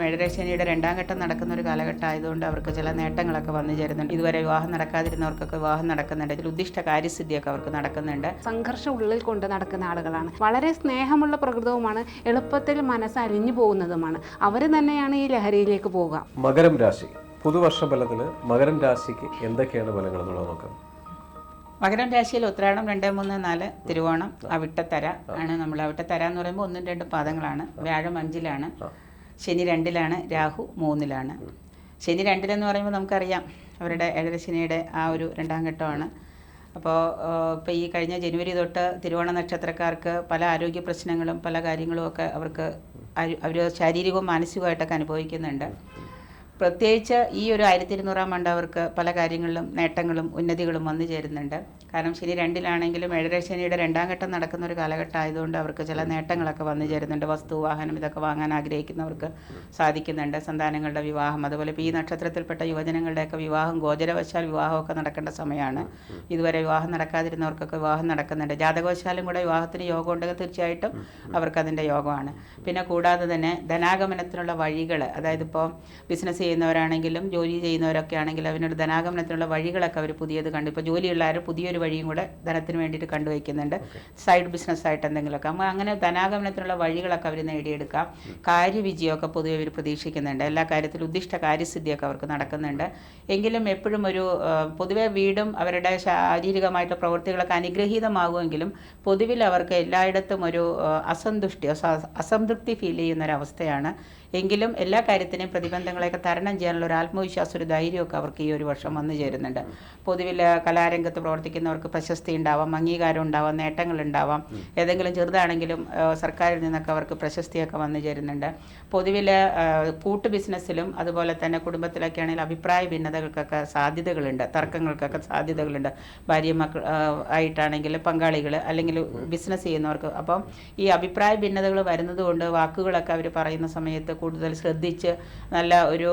മേഴരശനിയുടെ രണ്ടാം ഘട്ടം നടക്കുന്ന ഒരു കാലഘട്ടം ആയതുകൊണ്ട് അവർക്ക് ചില നേട്ടങ്ങളൊക്കെ വന്നു ചേരുന്നുണ്ട്. ഇതുവരെ വിവാഹം നടക്കാതിരുന്നവർക്കൊക്കെ വിവാഹം നടക്കുന്നുണ്ട്. ഇതിൽ ഉദ്ദിഷ്ട കാര്യസിദ്ധിയൊക്കെ അവർക്ക് നടക്കുന്നുണ്ട്. സംഘർഷം ഉള്ളിൽ കൊണ്ട് നടക്കുന്ന ആളുകളാണ്. വളരെ സ്നേഹമുള്ള പ്രകൃതവുമാണ് എളുപ്പത്തിൽ മനസ്സ് അലിഞ്ഞു പോകുന്നതുമാണ്. അവർ തന്നെയാണ് ഈ ലഹരിയിലേക്ക് പോകുക മകരം രാശി. പുതുവർഷ ഫലത്തിൽ മകരം രാശിക്ക് എന്തൊക്കെയാണ് ഫലങ്ങൾ എന്നുള്ളത് നോക്കാം. മകരം രാശിയിൽ ഉത്രാടം രണ്ട് മൂന്ന് നാല് തിരുവോണം അവിട്ടത്തര ആണ് നമ്മൾ. അവിട്ടത്തര എന്ന് പറയുമ്പോൾ ഒന്നും രണ്ടും പാദങ്ങളാണ്. വ്യാഴം അഞ്ചിലാണ്. ശനി രണ്ടിലാണ് രാഹു മൂന്നിലാണ്. ശനി രണ്ടിലെന്ന് പറയുമ്പോൾ നമുക്കറിയാം അവരുടെ ഏകദശനിയുടെ ആ ഒരു രണ്ടാം ഘട്ടമാണ്. അപ്പോൾ ഇപ്പോൾ ഈ കഴിഞ്ഞ ജനുവരി തൊട്ട് തിരുവോണ നക്ഷത്രക്കാർക്ക് പല ആരോഗ്യ പ്രശ്നങ്ങളും പല കാര്യങ്ങളും ഒക്കെ അവർക്ക് അവർ ശാരീരികവും മാനസികമായിട്ടൊക്കെ അനുഭവിക്കുന്നുണ്ട്. പ്രത്യേകിച്ച് ഈ ഒരു ആയിരത്തി ഇരുന്നൂറാം ആണ്ട് അവർക്ക് പല കാര്യങ്ങളിലും നേട്ടങ്ങളും ഉന്നതികളും വന്നു ചേരുന്നുണ്ട്. കാരണം ശനി രണ്ടിലാണെങ്കിലും ഏഴര ശനിയുടെ രണ്ടാം ഘട്ടം നടക്കുന്ന ഒരു കാലഘട്ടം ആയതുകൊണ്ട് അവർക്ക് ചില നേട്ടങ്ങളൊക്കെ വന്നു ചേരുന്നുണ്ട്. വസ്തു വാഹനം ഇതൊക്കെ വാങ്ങാൻ ആഗ്രഹിക്കുന്നവർക്ക് സാധിക്കുന്നുണ്ട്. സന്താനങ്ങളുടെ വിവാഹം അതുപോലെ ഈ നക്ഷത്രത്തിൽപ്പെട്ട യുവജനങ്ങളുടെയൊക്കെ വിവാഹം ഗോചരവശാൽ വിവാഹമൊക്കെ നടക്കേണ്ട സമയമാണ്. ഇതുവരെ വിവാഹം നടക്കാതിരുന്നവർക്കൊക്കെ വിവാഹം നടക്കുന്നുണ്ട്. ജാതകവശാലും കൂടെ വിവാഹത്തിന് യോഗം ഉണ്ടെങ്കിൽ തീർച്ചയായിട്ടും അവർക്കതിന്റെ യോഗമാണ്. പിന്നെ കൂടാതെ തന്നെ ധനാഗമനത്തിനുള്ള വഴികൾ അതായത് ഇപ്പോൾ ബിസിനസ് ചെയ്യുന്നവരാണെങ്കിലും ജോലി ചെയ്യുന്നവരൊക്കെ ആണെങ്കിലും അവനൊരു ധനാഗമനത്തിനുള്ള വഴികളൊക്കെ അവർ പുതിയത് കണ്ടു. ഇപ്പോൾ ജോലിയുള്ളവർ പുതിയൊരു വഴിയും കൂടെ ധനത്തിന് വേണ്ടിയിട്ട് കണ്ടുവയ്ക്കുന്നുണ്ട്. സൈഡ് ബിസിനസ് ആയിട്ട് എന്തെങ്കിലുമൊക്കെ. അപ്പോൾ അങ്ങനെ ധനാഗമനത്തിനുള്ള വഴികളൊക്കെ അവർ നേടിയെടുക്കാം. കാര്യവിജയമൊക്കെ പൊതുവെ അവർ പ്രതീക്ഷിക്കുന്നുണ്ട്. എല്ലാ കാര്യത്തിലും ഉദ്ദിഷ്ട കാര്യസിദ്ധിയൊക്കെ അവർക്ക് നടക്കുന്നുണ്ട്. എങ്കിലും എപ്പോഴും ഒരു പൊതുവെ വീടും അവരുടെ ശാരീരികമായിട്ടുള്ള പ്രവൃത്തികളൊക്കെ അനുഗ്രഹീതമാകുമെങ്കിലും പൊതുവിൽ അവർക്ക് എല്ലായിടത്തും ഒരു അസന്തുഷ്ടി അസംതൃപ്തി ഫീൽ ചെയ്യുന്ന ഒരു അവസ്ഥയാണ് എങ്കിലും എല്ലാ കാര്യത്തിനെയും പ്രതിബന്ധങ്ങളെയൊക്കെ തരണം ചെയ്യാനുള്ള ഒരു ആത്മവിശ്വാസം ഒരു ധൈര്യമൊക്കെ അവർക്ക് ഈ ഒരു വർഷം വന്നു ചേരുന്നുണ്ട്. പൊതുവിൽ കലാരംഗത്ത് പ്രവർത്തിക്കുന്നവർക്ക് പ്രശസ്തി ഉണ്ടാവാം അംഗീകാരം ഉണ്ടാവാം നേട്ടങ്ങൾ ഉണ്ടാവാം. ഏതെങ്കിലും ചെറുതാണെങ്കിലും സർക്കാരിൽ നിന്നൊക്കെ അവർക്ക് പ്രശസ്തിയൊക്കെ വന്നു ചേരുന്നുണ്ട്. പൊതുവിൽ കൂട്ട് ബിസിനസ്സിലും അതുപോലെ തന്നെ കുടുംബത്തിലൊക്കെ ആണെങ്കിൽ അഭിപ്രായ ഭിന്നതകൾക്കൊക്കെ സാധ്യതകളുണ്ട് തർക്കങ്ങൾക്കൊക്കെ സാധ്യതകളുണ്ട്. ഭാര്യ മക്കൾ ആയിട്ടാണെങ്കിൽ പങ്കാളികൾ അല്ലെങ്കിൽ ബിസിനസ് ചെയ്യുന്നവർക്ക്. അപ്പം ഈ അഭിപ്രായ ഭിന്നതകൾ വരുന്നത് കൊണ്ട് വാക്കുകളൊക്കെ അവർ പറയുന്ന സമയത്ത് കൂടുതൽ ശ്രദ്ധിച്ച് നല്ല ഒരു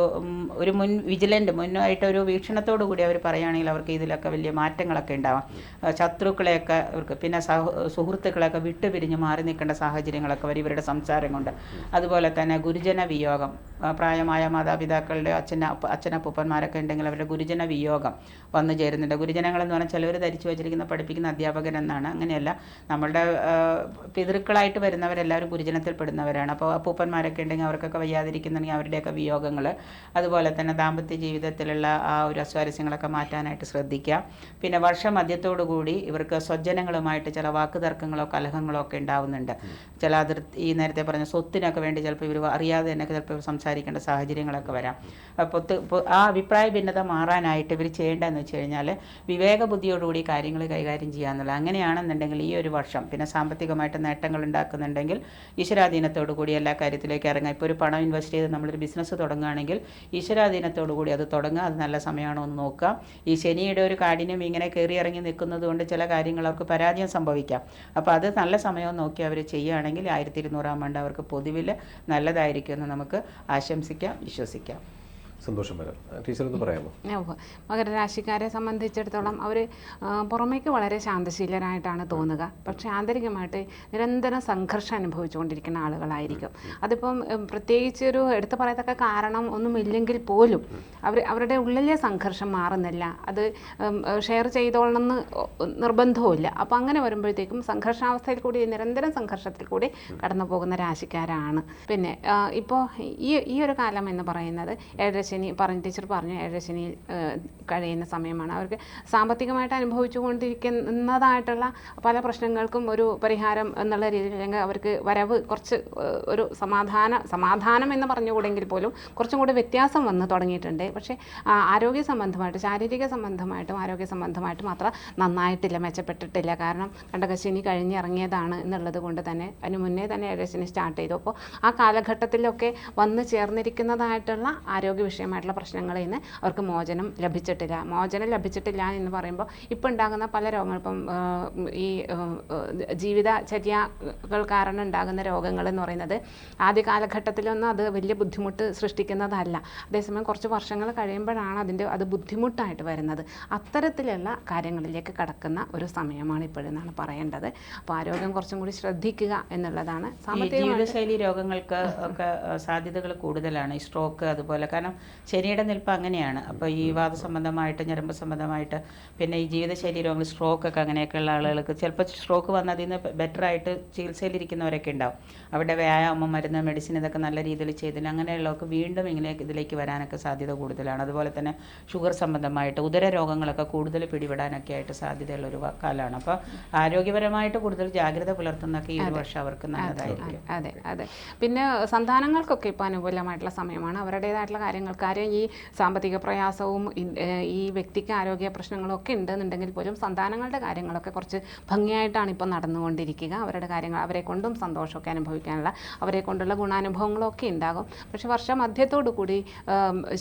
ഒരു മുൻ വിജിലന്റ് മുന്നായിട്ട് ഒരു വീക്ഷണത്തോടു കൂടി അവർ പറയുകയാണെങ്കിൽ അവർക്ക് ഇതിലൊക്കെ വലിയ മാറ്റങ്ങളൊക്കെ ഉണ്ടാവാം. ശത്രുക്കളെയൊക്കെ അവർക്ക് പിന്നെ സഹ സുഹൃത്തുക്കളെയൊക്കെ വിട്ടുപിരിഞ്ഞ് മാറി നിൽക്കേണ്ട സാഹചര്യങ്ങളൊക്കെ വരും ഇവരുടെ സംസാരം കൊണ്ട്. അതുപോലെ തന്നെ ഗുരുജന വിയോഗം. പ്രായമായ മാതാപിതാക്കളുടെ അച്ഛന അച്ഛനപ്പൂപ്പന്മാരൊക്കെ ഉണ്ടെങ്കിൽ അവരുടെ ഗുരുജന വിയോഗം വന്നു ചേരുന്നുണ്ട്. ഗുരുജനങ്ങളെന്ന് പറഞ്ഞാൽ ചിലവർ ധരിച്ചു വച്ചിരിക്കുന്ന പഠിപ്പിക്കുന്ന അധ്യാപകൻ എന്നാണ്. അങ്ങനെയല്ല നമ്മളുടെ പിതൃക്കളായിട്ട് വരുന്നവരെല്ലാവരും ഗുരുജനത്തിൽ പെടുന്നവരാണ്. അപ്പോൾ അപ്പൂപ്പന്മാരൊക്കെ ഉണ്ടെങ്കിൽ അവർക്കൊക്കെ വയ്യാതിരിക്കുന്നുണ്ടെങ്കിൽ അവരുടെയൊക്കെ വിയോഗങ്ങൾ അതുപോലെ തന്നെ ദാമ്പത്യ ജീവിതത്തിലുള്ള ആ ഒരു അസ്വാരസ്യങ്ങളൊക്കെ മാറ്റാനായിട്ട് ശ്രദ്ധിക്കുക. പിന്നെ വർഷമധ്യത്തോടു കൂടി ഇവർക്ക് സ്വജനങ്ങളുമായിട്ട് ചില വാക്ക് തർക്കങ്ങളോ കലഹങ്ങളോ ഒക്കെ ഉണ്ടാവുന്നുണ്ട്. ചില അതിർത്തി ഈ നേരത്തെ പറഞ്ഞ സ്വത്തിനൊക്കെ വേണ്ടി ചിലപ്പോൾ ഇവർ അറിയാതെ തന്നെ ചിലപ്പോൾ സംസാരിക്കേണ്ട സാഹചര്യങ്ങളൊക്കെ വരാം. അപ്പോൾ ആ അഭിപ്രായ ഭിന്നത മാറാനായിട്ട് ഇവർ ചെയ്യേണ്ടതെന്ന് വെച്ച് കഴിഞ്ഞാൽ വിവേക ബുദ്ധിയോടുകൂടി കാര്യങ്ങൾ കൈകാര്യം ചെയ്യാന്നുള്ളത് അങ്ങനെയാണെന്നുണ്ടെങ്കിൽ ഈ ഒരു വർഷം പിന്നെ സാമ്പത്തികമായിട്ട് നേട്ടങ്ങൾ ഉണ്ടാക്കുന്നുണ്ടെങ്കിൽ ഈശ്വരാധീനത്തോടു കൂടി എല്ലാ കാര്യത്തിലേക്ക് ഇറങ്ങാം ഇപ്പോൾ ഒരു പണം ഇൻവെസ്റ്റ് ചെയ്ത് നമ്മളൊരു ബിസിനസ് തുടങ്ങുകയാണെങ്കിൽ ഈശ്വരാധീനത്തോടു കൂടി അത് തുടങ്ങുക. അത് നല്ല സമയമാണോ എന്ന് നോക്കുക. ഈ ശനിയുടെ ഒരു കാഠിന്യം ഇങ്ങനെ കയറി ഇറങ്ങി നിൽക്കുന്നത് കൊണ്ട് ചില കാര്യങ്ങൾ അവർക്ക് പരാജയം സംഭവിക്കാം. അപ്പോൾ അത് നല്ല സമയം നോക്കി അവർ ചെയ്യുകയാണെങ്കിൽ ആയിരത്തി ഇരുന്നൂറാം ആണ്ട് അവർക്ക് പൊതുവിൽ നല്ലതായിരിക്കുമെന്ന് നമുക്ക് ആശംസിക്കാം വിശ്വസിക്കാം. സന്തോഷം വരാം. ടീച്ചർ ഒന്ന് പറയാമോ. മകരരാശിക്കാരെ സംബന്ധിച്ചിടത്തോളം അവർ പുറമേക്ക് വളരെ ശാന്തശീലരായിട്ടാണ് തോന്നുക. പക്ഷേ ആന്തരികമായിട്ട് നിരന്തരം സംഘർഷം അനുഭവിച്ചുകൊണ്ടിരിക്കുന്ന ആളുകളായിരിക്കും. അതിപ്പം പ്രത്യേകിച്ച് ഒരു എടുത്തു പറയത്തക്ക കാരണം ഒന്നുമില്ലെങ്കിൽ പോലും അവർ അവരുടെ ഉള്ളിലെ സംഘർഷം മാറുന്നില്ല. അത് ഷെയർ ചെയ്തോളണമെന്ന് നിർബന്ധവുമില്ല. അപ്പോൾ അങ്ങനെ വരുമ്പോഴത്തേക്കും സംഘർഷാവസ്ഥയിൽ കൂടി നിരന്തരം സംഘർഷത്തിൽ കൂടി കടന്നു പോകുന്ന രാശിക്കാരാണ്. പിന്നെ ഇപ്പോൾ ഈ ഈ ഒരു കാലം എന്ന് പറയുന്നത് ഏഴരശനി പറഞ്ഞ ടീച്ചർ പറഞ്ഞു ഏഴരശനി കഴിയുന്ന സമയമാണ്. അവർക്ക് സാമ്പത്തികമായിട്ട് അനുഭവിച്ചുകൊണ്ടിരിക്കുന്നതായിട്ടുള്ള പല പ്രശ്നങ്ങൾക്കും ഒരു പരിഹാരം എന്നുള്ള രീതിയിൽ അല്ലെങ്കിൽ അവർക്ക് വരവ് കുറച്ച് ഒരു സമാധാന സമാധാനം എന്ന് പറഞ്ഞുകൂടെങ്കിൽ പോലും കുറച്ചും കൂടി വ്യത്യാസം വന്ന് തുടങ്ങിയിട്ടുണ്ട്. പക്ഷേ ആരോഗ്യ സംബന്ധമായിട്ട് ശാരീരിക സംബന്ധമായിട്ടും ആരോഗ്യ സംബന്ധമായിട്ടും അത്ര നന്നായിട്ടില്ല മെച്ചപ്പെട്ടിട്ടില്ല. കാരണം കണ്ടകശിനി കഴിഞ്ഞിറങ്ങിയതാണ് എന്നുള്ളത് കൊണ്ട് തന്നെ അതിന് മുന്നേ തന്നെ ഏഴരശനി സ്റ്റാർട്ട് ചെയ്തു. അപ്പോൾ ആ കാലഘട്ടത്തിലൊക്കെ വന്ന് ചേർന്നിരിക്കുന്നതായിട്ടുള്ള ആരോഗ്യ വിഷയമായിട്ടുള്ള പ്രശ്നങ്ങളിൽ നിന്ന് അവർക്ക് മോചനം ലഭിച്ചിട്ടില്ല. മോചനം ലഭിച്ചിട്ടില്ല എന്ന് പറയുമ്പോൾ ഇപ്പോൾ ഉണ്ടാകുന്ന പല രോഗങ്ങൾ ഇപ്പം ഈ ജീവിതചര്യകൾ കാരണം ഉണ്ടാകുന്ന രോഗങ്ങൾ എന്ന് പറയുന്നത് ആദ്യ കാലഘട്ടത്തിലൊന്നും അത് വലിയ ബുദ്ധിമുട്ട് സൃഷ്ടിക്കുന്നതല്ല. അതേസമയം കുറച്ച് വർഷങ്ങൾ കഴിയുമ്പോഴാണ് അതിന്റെ അത് ബുദ്ധിമുട്ടായിട്ട് വരുന്നത്. അത്തരത്തിലുള്ള കാര്യങ്ങളിലേക്ക് കടക്കുന്ന ഒരു സമയമാണ് ഇപ്പോഴെന്നാണ് പറയേണ്ടത്. അപ്പോൾ ആരോഗ്യം കുറച്ചും കൂടി ശ്രദ്ധിക്കുക എന്നുള്ളതാണ് ജീവിതശൈലി രോഗങ്ങൾക്ക് ഒക്കെ സാധ്യതകൾ കൂടുതലാണ്. ഈ സ്ട്രോക്ക് അതുപോലെ. കാരണം ശനിയുടെ നിൽപ്പ് അങ്ങനെയാണ്. അപ്പോൾ ഈ വാദ സംബന്ധമായിട്ട് ഞരമ്പ് സംബന്ധമായിട്ട് പിന്നെ ഈ ജീവിതശൈലി രോഗങ്ങൾ സ്ട്രോക്ക് ഒക്കെ അങ്ങനെയൊക്കെയുള്ള ആളുകൾക്ക് ചിലപ്പോൾ സ്ട്രോക്ക് വന്ന് അതിൽ നിന്ന് ബെറ്റർ ആയിട്ട് ചികിത്സയിലിരിക്കുന്നവരൊക്കെ ഉണ്ടാവും. അവിടെ വ്യായാമം മരുന്ന് മെഡിസിൻ ഇതൊക്കെ നല്ല രീതിയിൽ ചെയ്തില്ല അങ്ങനെയുള്ളവർക്ക് വീണ്ടും ഇങ്ങനെ ഇതിലേക്ക് വരാനൊക്കെ സാധ്യത കൂടുതലാണ്. അതുപോലെ തന്നെ ഷുഗർ സംബന്ധമായിട്ട് ഉദര രോഗങ്ങളൊക്കെ കൂടുതൽ പിടിപെടാനൊക്കെ ആയിട്ട് സാധ്യതയുള്ള ഒരു കാലമാണ്. അപ്പോൾ ആരോഗ്യപരമായിട്ട് കൂടുതൽ ജാഗ്രത പുലർത്തുന്നൊക്കെ ഈ ഒരു വർഷം അവർക്ക് നല്ലതായിരിക്കും. അതെ അതെ പിന്നെ സന്താനങ്ങൾക്കൊക്കെ ഇപ്പോൾ അനുകൂലമായിട്ടുള്ള സമയമാണ്. അവരുടേതായിട്ടുള്ള കാര്യങ്ങൾ കാര്യം ഈ സാമ്പത്തിക പ്രയാസവും ഈ വ്യക്തിക്ക് ആരോഗ്യ പ്രശ്നങ്ങളും ഒക്കെ ഉണ്ടെന്നുണ്ടെങ്കിൽ പോലും സന്താനങ്ങളുടെ കാര്യങ്ങളൊക്കെ കുറച്ച് ഭംഗിയായിട്ടാണ് ഇപ്പോൾ നടന്നുകൊണ്ടിരിക്കുക. അവരുടെ കാര്യങ്ങൾ അവരെ കൊണ്ടും സന്തോഷമൊക്കെ അനുഭവിക്കാനുള്ള അവരെ കൊണ്ടുള്ള ഗുണാനുഭവങ്ങളൊക്കെ ഉണ്ടാകും. പക്ഷേ വർഷ മധ്യത്തോടു കൂടി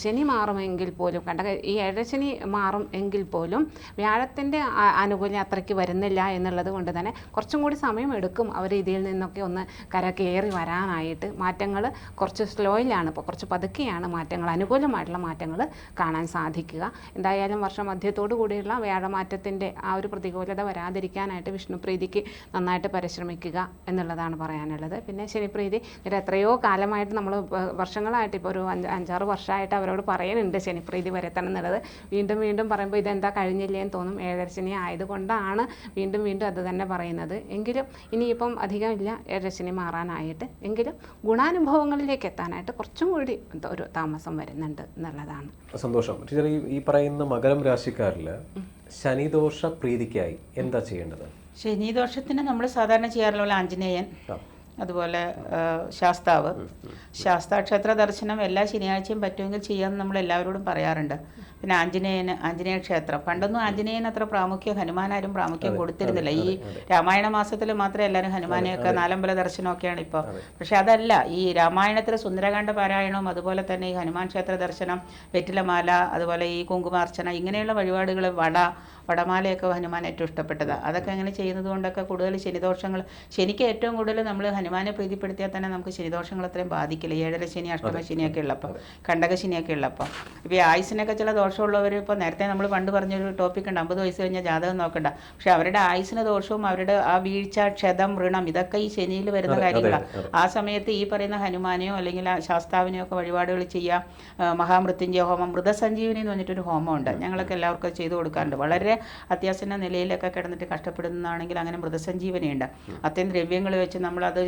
ശനി മാറുമെങ്കിൽ പോലും കണ്ട ഈ ഏഴശനി മാറും എങ്കിൽ പോലും വ്യാഴത്തിന്റെ ആനുകൂല്യം അത്രയ്ക്ക് വരുന്നില്ല എന്നുള്ളത് കൊണ്ട് തന്നെ കുറച്ചും കൂടി സമയം എടുക്കും അവർ ഇതിൽ നിന്നൊക്കെ ഒന്ന് കര കയറി വരാനായിട്ട്. മാറ്റങ്ങൾ കുറച്ച് സ്ലോയിലാണ് ഇപ്പോൾ കുറച്ച് പതുക്കെയാണ് മാറ്റങ്ങൾ അനുകൂലമായിട്ടുള്ള മാറ്റങ്ങൾ കാണാൻ സാധിക്കുക. എന്തായാലും വർഷം മധ്യത്തോടു കൂടിയുള്ള വ്യാഴമാറ്റത്തിന്റെ ആ ഒരു പ്രതികൂലത വരാതിരിക്കാനായിട്ട് വിഷ്ണുപ്രീതിക്ക് നന്നായിട്ട് പരിശ്രമിക്കുക എന്നുള്ളതാണ് പറയാനുള്ളത്. പിന്നെ ശനിപ്രീതി ഇത് എത്രയോ കാലമായിട്ട് നമ്മൾ വർഷങ്ങളായിട്ട് ഇപ്പോൾ ഒരു അഞ്ച് അഞ്ചാറ് വർഷമായിട്ട് അവരോട് പറയുന്നുണ്ട് ശനിപ്രീതി വരത്തണം എന്നുള്ളത്. വീണ്ടും വീണ്ടും പറയുമ്പോൾ ഇതെന്താ കഴിഞ്ഞില്ലേ എന്ന് തോന്നും. ഏഴരശനി ആയതുകൊണ്ടാണ് വീണ്ടും വീണ്ടും അത് തന്നെ പറയുന്നത്. എങ്കിലും ഇനിയിപ്പം അധികമില്ല ഏഴരശനി മാറാനായിട്ട്. എങ്കിലും ഗുണാനുഭവങ്ങളിലേക്ക് എത്താനായിട്ട് കുറച്ചും കൂടി ഒരു താമസം വരുന്നുണ്ട് എന്നുള്ളതാണ്. സന്തോഷം. ടീച്ചർ ഈ പറയുന്ന മകരം രാശിക്കാരിൽ ശനിദോഷ പ്രീതിക്കായി എന്താ ചെയ്യേണ്ടത്? ശനിദോഷത്തിന് നമ്മൾ സാധാരണ ചെയ്യാറുള്ള ആഞ്ജനേയൻ. അതുപോലെ ശാസ്താവ് ശാസ്താവ്. ക്ഷേത്ര ദർശനം എല്ലാ ശനിയാഴ്ചയും പറ്റുമെങ്കിൽ ചെയ്യാമെന്ന് നമ്മൾ എല്ലാവരോടും പറയാറുണ്ട്. പിന്നെ ആഞ്ജനേയന് ആഞ്ജനേയ ക്ഷേത്രം. പണ്ടൊന്നും ആഞ്ജനേയൻ അത്ര പ്രാമുഖ്യം ഹനുമാനാരും പ്രാമുഖ്യം കൊടുത്തിരുന്നില്ല. ഈ രാമായണ മാസത്തിൽ മാത്രമേ എല്ലാവരും ഹനുമാനെയൊക്കെ നാലമ്പല ദർശനമൊക്കെയാണ് ഇപ്പോൾ. പക്ഷെ അതല്ല ഈ രാമായണത്തിലെ സുന്ദരകാന്ഡ പാരായണവും അതുപോലെ തന്നെ ഈ ഹനുമാൻ ക്ഷേത്ര ദർശനം വെറ്റിലമാല അതുപോലെ ഈ കുങ്കുമാർച്ചന ഇങ്ങനെയുള്ള വഴിപാടുകൾ വട വടമാലയൊക്കെ ഹനുമാൻ ഏറ്റവും ഇഷ്ടപ്പെട്ടതാണ് അതൊക്കെ അങ്ങനെ ചെയ്യുന്നത് കൊണ്ടൊക്കെ കൂടുതൽ ശനിദോഷങ്ങൾ ശനിക്ക് ഏറ്റവും കൂടുതൽ നമ്മൾ ഹനുമാനെ പ്രീതിപ്പെടുത്തിയാൽ തന്നെ നമുക്ക് ശനിദോഷങ്ങൾ അത്രയും ബാധിക്കില്ല. ഏഴര ശനി അഷ്ടമ ശനിയൊക്കെ ഉള്ളപ്പോൾ കണ്ടക ശനിയൊക്കെ ഉള്ളപ്പോൾ ഇപ്പോൾ ഈ ആയുസിനൊക്കെ ചില ദോഷമുള്ളവർ ഇപ്പോൾ നേരത്തെ നമ്മൾ പണ്ട് പറഞ്ഞൊരു ടോപ്പിക് ഉണ്ട്. അമ്പത് വയസ്സ് കഴിഞ്ഞാൽ ജാതകം നോക്കണ്ട. പക്ഷെ അവരുടെ ആയുസിന് ദോഷവും അവരുടെ ആ വീഴ്ച ക്ഷതം ഋണം ഇതൊക്കെ ഈ ശനിയിൽ വരുന്ന കാര്യങ്ങളാണ്. ആ സമയത്ത് ഈ പറയുന്ന ഹനുമാനെയോ അല്ലെങ്കിൽ ആ ശാസ്താവിനെയോ ഒക്കെ വഴിപാടുകൾ ചെയ്യുക മഹാമൃത്യുഞ്ജയ ഹോമം മൃതസഞ്ജീവനി എന്ന് പറഞ്ഞിട്ടൊരു ഹോമമുണ്ട്. ഞങ്ങളൊക്കെ എല്ലാവർക്കും ചെയ്തു കൊടുക്കാറുണ്ട്. വളരെ അത്യാസന്ന നിലയിലൊക്കെ കിടന്നിട്ട് കഷ്ടപ്പെടുന്നതാണെങ്കിൽ അങ്ങനെ മൃതസഞ്ജീവനിയുണ്ട്. അത്തരം ദ്രവ്യങ്ങൾ വെച്ച് നമ്മളത്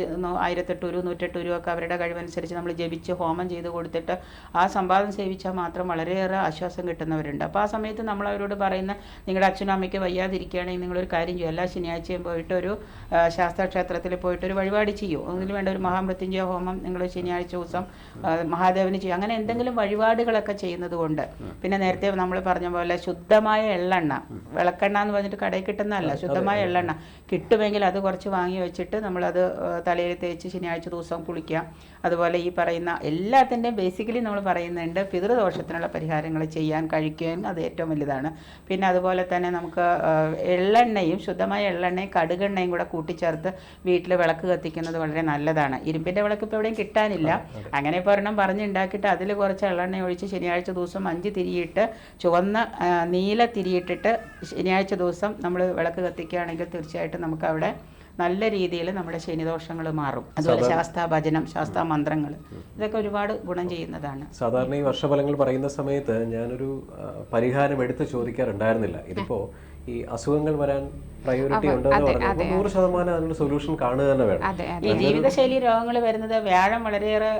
ആയിരത്തെട്ട് ഒരു നൂറ്റെട്ട് ഒരു ഒക്കെ അവരുടെ കഴിവനുസരിച്ച് നമ്മൾ ജപിച്ച് ഹോമം ചെയ്ത് കൊടുത്തിട്ട് ആ സമ്പാദം സേവിച്ചാൽ മാത്രം വളരെയേറെ ആശ്വാസം കിട്ടുന്നവരുണ്ട്. അപ്പോൾ ആ സമയത്ത് നമ്മൾ അവരോട് പറയുന്ന നിങ്ങളുടെ അച്ഛനും അമ്മയ്ക്ക് വയ്യാതിരിക്കുകയാണെങ്കിൽ നിങ്ങളൊരു കാര്യം ചെയ്യും. എല്ലാ ശനിയാഴ്ചയും പോയിട്ട് ഒരു ശാസ്ത്രക്ഷേത്രത്തിൽ പോയിട്ട് ഒരു വഴിപാട് ചെയ്യൂ. ഒന്നിനു വേണ്ട ഒരു മഹാമൃത്യുഞ്ജയ ഹോമം നിങ്ങൾ ശനിയാഴ്ച ദിവസം മഹാദേവന് ചെയ്യും. അങ്ങനെ എന്തെങ്കിലും വഴിപാടുകളൊക്കെ ചെയ്യുന്നത് കൊണ്ട് പിന്നെ നേരത്തെ നമ്മൾ പറഞ്ഞ പോലെ ശുദ്ധമായ എള്ളെണ്ണ വിളക്കെണ്ണ എന്ന് പറഞ്ഞിട്ട് കടയിൽ കിട്ടുന്നതല്ല ശുദ്ധമായ എള്ളെണ്ണ. കിട്ടുമെങ്കിൽ അത് കുറച്ച് വാങ്ങി വെച്ചിട്ട് നമ്മളത് തലയിൽ തേച്ച് ശനിയാഴ്ച ദിവസം കുളിക്കുക. അതുപോലെ ഈ പറയുന്ന എല്ലാത്തിന്റെയും ബേസിക്കലി നമ്മൾ പറയുന്നുണ്ട് പിതൃദോഷത്തിനുള്ള പരിഹാരങ്ങൾ ചെയ്യാൻ കഴിക്കാൻ അത് ഏറ്റവും വലുതാണ്. പിന്നെ അതുപോലെ തന്നെ നമുക്ക് എള്ളെണ്ണയും ശുദ്ധമായ എള്ളെണ്ണയും കടുകെണ്ണയും കൂടെ കൂട്ടിച്ചേർത്ത് വീട്ടിൽ വിളക്ക് കത്തിക്കുന്നത് വളരെ നല്ലതാണ്. ഇരുമ്പിന്റെ വിളക്ക് ഇപ്പോൾ എവിടെയും കിട്ടാനില്ല. അങ്ങനെ ഇപ്പോൾ ഒരെണ്ണം പറഞ്ഞുണ്ടാക്കിയിട്ട് അതിൽ കുറച്ച് എള്ളെണ്ണ ഒഴിച്ച് ശനിയാഴ്ച ദിവസം അഞ്ച് തിരിയിട്ട് ചുവന്ന നീല തിരിയിട്ടിട്ട് ശനിയാഴ്ച ദിവസം നമ്മൾ വിളക്ക് കത്തിക്കുകയാണെങ്കിൽ തീർച്ചയായിട്ടും നമുക്ക് അവിടെ നല്ല രീതിയിൽ നമ്മുടെ ശനിദോഷങ്ങൾ മാറും. അതുപോലെ ശാസ്താ ഭജനം ശാസ്താ മന്ത്രങ്ങൾ ഇതൊക്കെ ഒരുപാട് ഗുണം ചെയ്യുന്നതാണ്. സാധാരണ ഈ വർഷഫലങ്ങൾ പറയുന്ന സമയത്ത് ഞാനൊരു പരിഹാരം എടുത്ത് ചോദിക്കാറുണ്ടായിരുന്നില്ല. ഇതിപ്പോ ഈ അസുഖങ്ങൾ വരാൻ പ്രയോറിറ്റി ഉണ്ടെന്ന് പറഞ്ഞാൽ നൂറ് ശതമാനം അതിനുള്ള സൊല്യൂഷൻ കാണുക തന്നെ വേണം. ഈ ജീവിതശൈലി രോഗങ്ങൾ വരുന്നത് വ്യാഴം വളരെയേറെ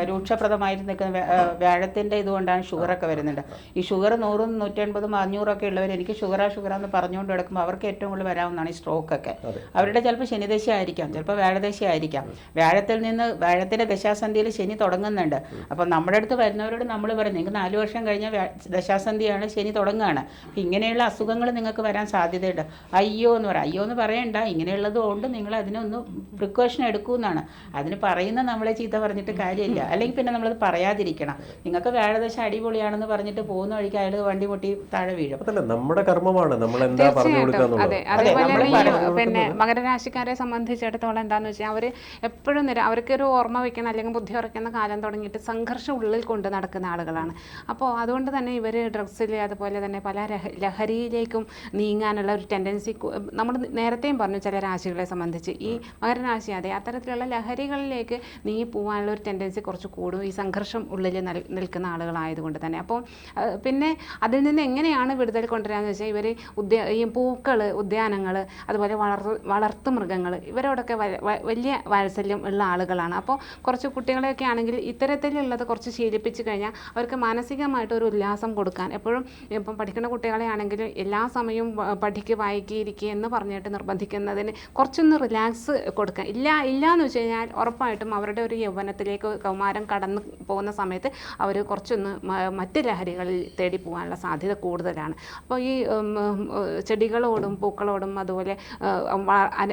രൂക്ഷപ്രദമായിരുന്നു രൂക്ഷപ്രദമായിട്ട് നിൽക്കുന്ന വ്യ- ആ, വ്യാഴത്തിന്റെ ഇതുകൊണ്ടാണ് ഷുഗറൊക്കെ വരുന്നുണ്ട് ഈ ഷുഗർ നൂറും നൂറ്റൻപതും അഞ്ഞൂറൊക്കെ ഉള്ളവർ എനിക്ക് ഷുഗറാ എന്ന് പറഞ്ഞുകൊണ്ട് കിടക്കുമ്പോൾ അവർക്ക് ഏറ്റവും കൂടുതൽ വരാവുന്നതാണ് ഈ സ്ട്രോക്ക് ഒക്കെ അവരുടെ ചിലപ്പോൾ ശനിദശ ആയിരിക്കാം ചിലപ്പോൾ വ്യാഴദശ ആയിരിക്കാം. വ്യാഴത്തിൽ നിന്ന് വ്യാഴത്തിന്റെ ദശാസന്ധിയിൽ ശനി തുടങ്ങുന്നുണ്ട്. അപ്പോൾ നമ്മുടെ അടുത്ത് വരുന്നവരോട് നമ്മൾ പറയും നിങ്ങൾക്ക് നാല് വർഷം കഴിഞ്ഞ വ്യാ- ദശാസന്ധിയാണ് ശനി തുടങ്ങുകയാണ്. ഇങ്ങനെയുള്ള അസുഖങ്ങൾ നിങ്ങൾക്ക് വരാൻ സാധ്യതയുണ്ട്. അയ്യോ എന്ന് പറയാം അയ്യോ എന്ന് പറയണ്ട. ഇങ്ങനെയുള്ളത് കൊണ്ട് നിങ്ങൾ അതിനൊന്ന് പ്രിക്കോഷൻ എടുക്കൂന്നാണ്. അതിന് പറയുന്ന നമ്മളെ ചീത്ത പറഞ്ഞിട്ട് കാര്യമില്ല. അല്ലെങ്കിൽ പിന്നെ നമ്മളത് പറയാതിരിക്കണം. നിങ്ങൾക്ക് വ്യാഴദശ അടിപൊളിയാണെന്ന് പറഞ്ഞിട്ട് പോകുന്ന വഴിക്ക് അയാൾ വണ്ടി പൊട്ടി താഴെ വീഴും. നമ്മുടെ കർമ്മമാണ്. നമ്മൾ എന്താ പറഞ്ഞു അതെ അതേപോലെ പിന്നെ മകരരാശിക്കാരെ സംബന്ധിച്ചിടത്തോളം എന്താന്ന് വെച്ചാൽ അവർ എപ്പോഴും നിര അവർക്കൊരു ഓർമ്മ വയ്ക്കുന്ന അല്ലെങ്കിൽ ബുദ്ധി ഉറയ്ക്കുന്ന കാലം തുടങ്ങിയിട്ട് സംഘർഷം ഉള്ളിൽ കൊണ്ട് നടക്കുന്ന ആളുകളാണ്. അപ്പോൾ അതുകൊണ്ട് തന്നെ ഇവർ ഡ്രഗ്സിൽ അതുപോലെ തന്നെ പല ലഹരിയിലേക്കും നീങ്ങാനുള്ള ഒരു ടെൻഡൻസി നമ്മൾ നേരത്തെയും പറഞ്ഞു ചില രാശികളെ സംബന്ധിച്ച്. ഈ മകരരാശി അതെ അത്തരത്തിലുള്ള ലഹരികളിലേക്ക് നീങ്ങി പോകാനുള്ള ഒരു ടെൻഡൻസി കുറച്ച് കൂടും. ഈ സംഘർഷം ഉള്ളിൽ നൽ- നിൽക്കുന്ന ആളുകളായതുകൊണ്ട് തന്നെ. അപ്പോൾ പിന്നെ അതിൽ നിന്ന് എങ്ങനെയാണ് വിടുതൽ കൊണ്ടുവരാന്ന് വെച്ചാൽ ഇവർ ഉദ്യ ഈ പൂക്കൾ ഉദ്യാനങ്ങൾ അതുപോലെ വളർത്തു വളർത്തു മൃഗങ്ങൾ ഇവരോടൊക്കെ വലിയ വാത്സല്യം ഉള്ള ആളുകളാണ്. അപ്പോൾ കുറച്ച് കുട്ടികളെയൊക്കെ ആണെങ്കിൽ ഇത്തരത്തിലുള്ളത് കുറച്ച് ശീലിപ്പിച്ച് കഴിഞ്ഞാൽ അവർക്ക് മാനസികമായിട്ട് ഒരു ഉല്ലാസം കൊടുക്കാൻ എപ്പോഴും ഇപ്പം പഠിക്കുന്ന കുട്ടികളെ ആണെങ്കിലും എല്ലാ സമയവും വ- പഠിക്ക് വായിക്കുക ഇരിക്കുക എന്ന് പറഞ്ഞിട്ട് നിർബന്ധിക്കുന്നതിന് കുറച്ചൊന്ന് റിലാക്സ് കൊടുക്കുക ഇല്ല ഇല്ല എന്ന് വെച്ച് കഴിഞ്ഞാൽ ഉറപ്പായിട്ടും അവരുടെ ഒരു യൗവനത്തിലേക്ക് കൗമാരം കടന്നു പോകുന്ന സമയത്ത് അവർ കുറച്ചൊന്ന് മറ്റ് ലഹരികളിൽ തേടി പോകാനുള്ള സാധ്യത കൂടുതലാണ്. അപ്പോൾ ഈ ചെടികളോടും പൂക്കളോടും അതുപോലെ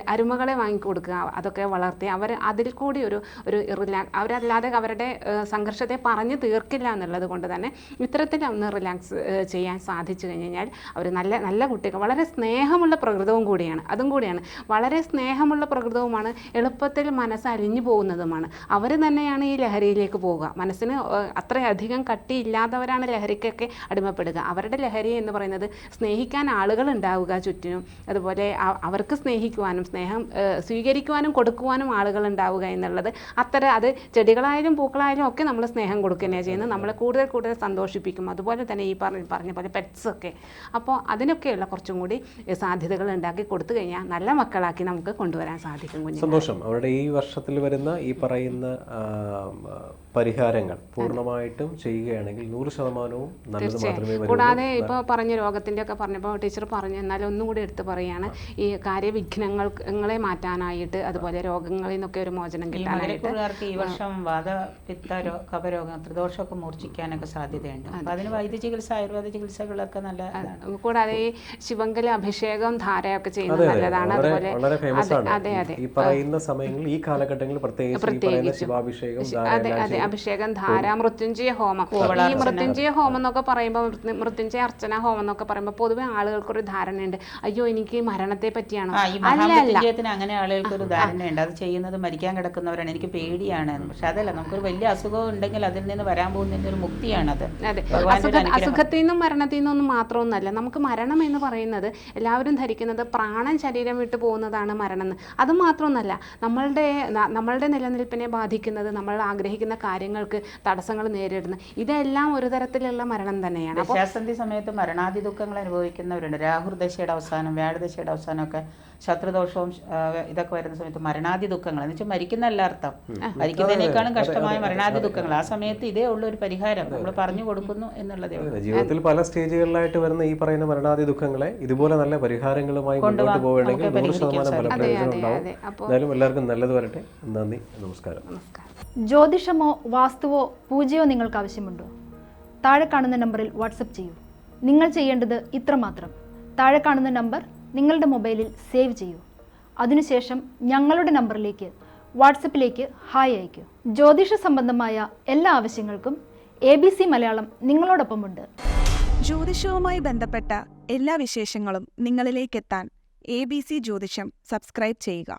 അരുമകളെ വാങ്ങിക്കൊടുക്കുക അതൊക്കെ വളർത്തി അവർ അതിൽ കൂടി ഒരു ഒരു റിലാ അവരല്ലാതെ അവരുടെ സംഘർഷത്തെ പറഞ്ഞു തീർക്കില്ല എന്നുള്ളത് കൊണ്ട് തന്നെ ഇത്തരത്തിൽ ഒന്ന് റിലാക്സ് ചെയ്യാൻ സാധിച്ചു കഴിഞ്ഞാൽ അവർ നല്ല നല്ല കുട്ടികൾ വളരെ സ്നേഹമുള്ള പ്രകൃതവും കൂടിയാണ്. അതും കൂടിയാണ്. വളരെ സ്നേഹമുള്ള പ്രകൃതവുമാണ് എളുപ്പത്തിൽ മനസ്സ് അലിഞ്ഞു പോകുന്നതുമാണ്. അവർ തന്നെയാണ് ഈ ലഹരിയിലേക്ക് പോവുക. മനസ്സിന് അത്രയധികം കട്ടിയില്ലാത്തവരാണ് ലഹരിക്കൊക്കെ അടിമപ്പെടുക. അവരുടെ ലഹരി എന്ന് പറയുന്നത് സ്നേഹിക്കാൻ ആളുകൾ ഉണ്ടാവുക ചുറ്റിനും. അതുപോലെ അവർക്ക് സ്നേഹിക്കുവാനും സ്നേഹം സ്വീകരിക്കുവാനും കൊടുക്കുവാനും ആളുകൾ ഉണ്ടാവുക എന്നുള്ളത് അത്ര അത് ചെടികളായാലും പൂക്കളായാലും ഒക്കെ നമ്മൾ സ്നേഹം കൊടുക്കുകയാണ് ചെയ്യുന്നത്. നമ്മളെ കൂടുതൽ കൂടുതൽ സന്തോഷിപ്പിക്കും. അതുപോലെ തന്നെ ഈ പറഞ്ഞ പറഞ്ഞ പോലെ പെറ്റ്സ് ഒക്കെ. അപ്പോൾ അതിനൊക്കെയുള്ള കുറച്ചും കൂടി സാധ്യതകൾ ഉണ്ടാക്കി കൊടുത്തു കഴിഞ്ഞാൽ നല്ല മക്കളാക്കി നമുക്ക് കൊണ്ടുവരാൻ സാധിക്കും സന്തോഷം. അവരുടെ ഈ വർഷത്തിൽ വരുന്ന ഈ പറയുന്ന പരിഹാരങ്ങൾ പൂർണമായിട്ടും ചെയ്യുകയാണെങ്കിൽ നൂറ് ശതമാനവും നല്ലത് മാത്രമേ വരൂ കൂടാതെ ഇപ്പോൾ പറഞ്ഞ രോഗത്തിന്റെ ഒക്കെ പറഞ്ഞപ്പോൾ ടീച്ചർ പറഞ്ഞു എന്നാലും ഒന്നും കൂടി എടുത്ത് പറയാണ് ഈ കാര്യവിഘ്നങ്ങളെ മാറ്റാനായിട്ട് അതുപോലെ രോഗങ്ങളിൽ നിന്നൊക്കെ ഒരു മോചനം കിട്ടാനായിട്ട്. ഈ വർഷം വാദ പിത്ത രോ കഫരോഗം ത്രിദോഷമൊക്കെ മൂർച്ഛിക്കാനൊക്കെ സാധ്യതയുണ്ട്. അതിന് വൈദ്യ ചികിത്സ ആയുർവേദ ചികിത്സകളൊക്കെ നല്ല കൂടാതെ ഈ ശിവങ്കല അഭിഷേകം ധാരയൊക്കെ ചെയ്യുന്നത് നല്ലതാണ്. അതുപോലെ വളരെ ഫേമസ് അതെ, ആണ്. അതെ അതെ. ഈ പറയുന്ന സമയങ്ങളിൽ ഈ കാലഘട്ടങ്ങളിൽ പ്രത്യേകിച്ച് ഈ പറയുന്ന ശിവാഭിഷേകം ധാര അതെ അതെ. അഭിഷേകം ധാര മൃത്യുഞ്ജയ ഹോമം. ഈ മൃത്യുഞ്ജയ ഹോമം എന്നൊക്കെ പറയുമ്പോൾ മൃത്യുഞ്ജയ അർച്ചന ഹോമം എന്നൊക്കെ പറയുമ്പോൾ പൊതുവെ ആളുകൾക്കൊരു ധാരണയുണ്ട്. അയ്യോ എനിക്ക് മരണത്തെ പറ്റിയാണ്? അല്ല അല്ല മഹാമൃത്യുഞ്ജയത്തിന് അങ്ങനെ ആളുകൾക്ക് ഒരു ധാരണയുണ്ട്. അത് ചെയ്യുന്നത് മരിക്കാൻ കിടക്കുന്നവരാണ്. എനിക്ക് പേടിയാണ്. പക്ഷെ അതല്ല നമുക്കൊരു വലിയ അസുഖം ഉണ്ടെങ്കിൽ അതിൽ നിന്ന് വരാൻ പോകുന്നതിന്റെ ഒരു മുക്തിയാണത്. അതെ. അസുഖത്തിൽ നിന്നും മരണത്തിൽ നിന്നും മാത്രമൊന്നല്ല നമുക്ക് മരണം എന്ന് പറയുന്നത് എല്ലാവരും ധരിക്കുന്നത് പ്രാണൻ ശരീരം വിട്ടു പോകുന്നതാണ് മരണം എന്ന് അത് മാത്രമൊന്നല്ല നമ്മളുടെ നമ്മളുടെ നിലനിൽപ്പിനെ ബാധിക്കുന്നത് നമ്മൾ ആഗ്രഹിക്കുന്ന കാര്യങ്ങൾക്ക് തടസ്സങ്ങൾ നേരിടുന്നത് ഇതെല്ലാം ഒരു തരത്തിലുള്ള മരണം തന്നെയാണ്. ദശാസന്ധി സമയത്ത് മരണാദി ദുഃഖങ്ങൾ അനുഭവിക്കുന്നവരുണ്ട്. രാഹുർ ദശയുടെ അവസാനം വ്യാഴദശയുടെ അവസാനമൊക്കെ ശത്രുദോഷവും ഇതൊക്കെ വരുന്ന സമയത്ത് മരണാദി ദുഃഖങ്ങൾ. എന്ന് വെച്ചാൽ മരിക്കുന്നല്ല അർത്ഥം. മരിക്കുന്നതിനേക്കാളും കഷ്ടമായ മരണാദി ദുഃഖങ്ങൾ. ആ സമയത്ത് ഇതേ ഉള്ള ഒരു പരിഹാരം. നമ്മൾ പറഞ്ഞു കൊടുക്കുന്നു എന്നുള്ളതേ ജീവിതത്തിൽ പല സ്റ്റേജുകളിലായിട്ട് വരുന്ന ഈ പറയുന്ന മരണാദി ദുഃഖങ്ങളെ ഇതുപോലെ നല്ല പരിഹാരങ്ങളുമായി മുന്നോട്ട് പോവുകയാണെങ്കിൽ നൂറ് ശതമാനം ഫലപ്രയോജനം ഉണ്ടാവും. എന്തായാലും എല്ലാവർക്കും നല്ലത് വരട്ടെ. നന്ദി നമസ്കാരം. നമസ്കാരം. ജ്യോതിഷമോ വാസ്തുവോ പൂജയോ നിങ്ങൾക്ക് ആവശ്യമുണ്ടോ? താഴെ കാണുന്ന നമ്പറിൽ വാട്സപ്പ് ചെയ്യൂ. നിങ്ങൾ ചെയ്യേണ്ടത് ഇത്രമാത്രം താഴെ കാണുന്ന നമ്പർ നിങ്ങളുടെ മൊബൈലിൽ സേവ് ചെയ്യൂ. അതിനുശേഷം ഞങ്ങളുടെ നമ്പറിലേക്ക് വാട്സപ്പിലേക്ക് ഹായ് അയയ്ക്കൂ. ജ്യോതിഷ സംബന്ധമായ എല്ലാ ആവശ്യങ്ങൾക്കും എ ബി സി മലയാളം നിങ്ങളോടൊപ്പമുണ്ട്. ജ്യോതിഷവുമായി ബന്ധപ്പെട്ട എല്ലാ വിശേഷങ്ങളും നിങ്ങളിലേക്കെത്താൻ എ ബി സി ജ്യോതിഷം സബ്സ്ക്രൈബ് ചെയ്യുക.